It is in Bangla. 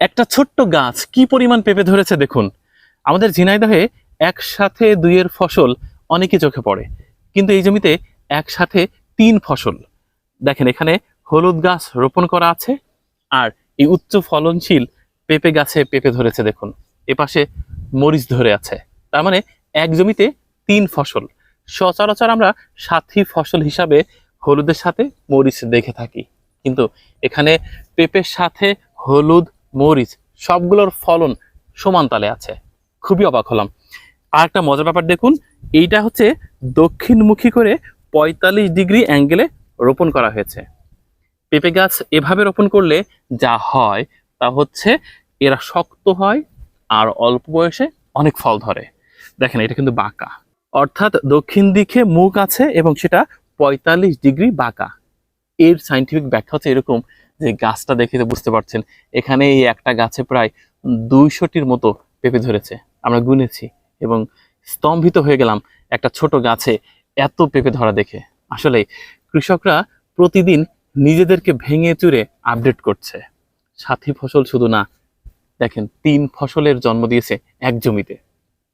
একটা ছোট্ট গাছ কি পরিমাণ পেঁপে ধরেছে দেখুন। আমাদের ঝিনাইদহে একসাথে দুইয়ের ফসল অনেকই চোখে পড়ে। কিন্তু এই জমিতে একসাথে তিন ফসল। দেখেন, এখানে হলুদ গাছ রোপণ করা আছে আর এই উচ্চ ফলনশীল পেঁপে গাছে পেঁপে ধরেছে দেখুন। এপাশে মরিচ ধরে আছে। তার মানে এক জমিতে তিন ফসল। সচরাচর আমরা সাথী ফসল হিসাবে হলুদের সাথে মরিচ দেখে থাকি। কিন্তু এখানে পেঁপের সাথে হলুদ মরিচ, সবগুলোর ফলন সমান তালে আছে। খুবই অবাক হলাম। আর একটা মজার ব্যাপার দেখুন, এইটা হচ্ছে দক্ষিণমুখী করে পঁয়তাল্লিশ ডিগ্রি অ্যাঙ্গেলে রোপণ করা হয়েছে। পেঁপে গাছ এভাবে রোপণ করলে যা হয় তা হচ্ছে এরা শক্ত হয় আর অল্প বয়সে অনেক ফল ধরে। দেখেন, এটা কিন্তু বাঁকা। অর্থাৎ দক্ষিণ দিকে মুখ আছে এবং সেটা পঁয়তাল্লিশ ডিগ্রি বাঁকা। এর সাইন্টিফিক ব্যাখ্যা হচ্ছে এরকম যে গাছটা দেখে বুঝতে পারছেন, এখানে এই একটা গাছে প্রায় দুইশোটির মতো পেঁপে ধরেছে। আমরা গুনেছি এবং স্তম্ভিত হয়ে গেলাম একটা ছোট গাছে এত পেঁপে ধরা দেখে। আসলে কৃষকরা প্রতিদিন নিজেদেরকে ভেঙে চুরে আপডেট করছে। সাথী ফসল শুধু না, দেখেন, তিন ফসলের জন্ম দিয়েছে এক জমিতে।